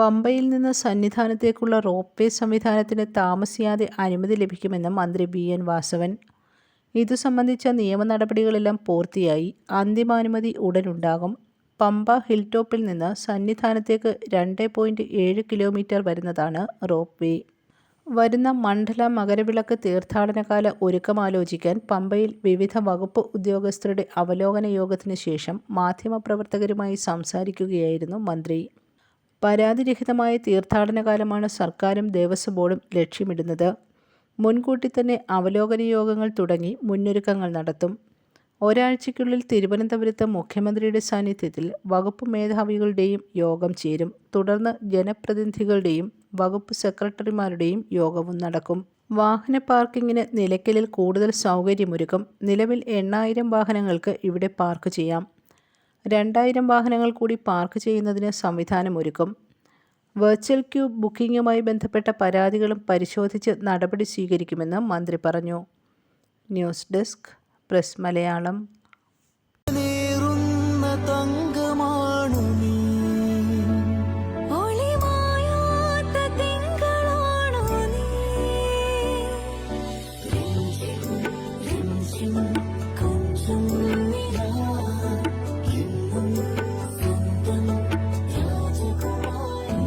പമ്പയിൽ നിന്ന് സന്നിധാനത്തേക്കുള്ള rope way സംവിധാനത്തിന് താമസിയാതെ അനുമതി ലഭിക്കുമെന്ന് മന്ത്രി ബി എൻ. വാസവൻ. ഇതു സംബന്ധിച്ച നിയമ നടപടികളെല്ലാം പൂർത്തിയായി. അന്തിമാനുമതി ഉടനുണ്ടാകും. പമ്പ ഹിൽ ടോപ്പിൽ നിന്ന് സന്നിധാനത്തേക്ക് രണ്ട് പോയിന്റ് ഏഴ് കിലോമീറ്റർ വരുന്നതാണ് റോപ്പ് വേ വരുന്ന മണ്ഡല മകരവിളക്ക് തീർത്ഥാടനകാല ഒരുക്കമാലോചിക്കാൻ പമ്പയിൽ വിവിധ വകുപ്പ് ഉദ്യോഗസ്ഥരുടെ അവലോകന യോഗത്തിന് ശേഷം മാധ്യമപ്രവർത്തകരുമായി സംസാരിക്കുകയായിരുന്നു മന്ത്രി. പരാതിരഹിതമായ തീർത്ഥാടനകാലമാണ് സർക്കാരും ദേവസ്വം ബോർഡും ലക്ഷ്യമിടുന്നത്. മുൻകൂട്ടി തന്നെ അവലോകന യോഗങ്ങൾ തുടങ്ങി മുന്നൊരുക്കങ്ങൾ നടത്തും. ഒരാഴ്ചയ്ക്കുള്ളിൽ തിരുവനന്തപുരത്ത് മുഖ്യമന്ത്രിയുടെ സാന്നിധ്യത്തിൽ വകുപ്പ് മേധാവികളുടെയും യോഗം ചേരും. തുടർന്ന് ജനപ്രതിനിധികളുടെയും വകുപ്പ് സെക്രട്ടറിമാരുടെയും യോഗവും നടക്കും. വാഹന പാർക്കിങ്ങിന് നിലയ്ക്കലിൽ കൂടുതൽ സൗകര്യമൊരുക്കും. നിലവിൽ എണ്ണായിരം വാഹനങ്ങൾക്ക് ഇവിടെ പാർക്ക് ചെയ്യാം. രണ്ടായിരം വാഹനങ്ങൾ കൂടി പാർക്ക് ചെയ്യുന്നതിന് സംവിധാനമൊരുക്കും. വെർച്വൽ ക്യൂ ബുക്കിംഗുമായി ബന്ധപ്പെട്ട പരാതികളും പരിശോധിച്ച് നടപടി സ്വീകരിക്കുമെന്ന് മന്ത്രി പറഞ്ഞു. News desk press Malayalam.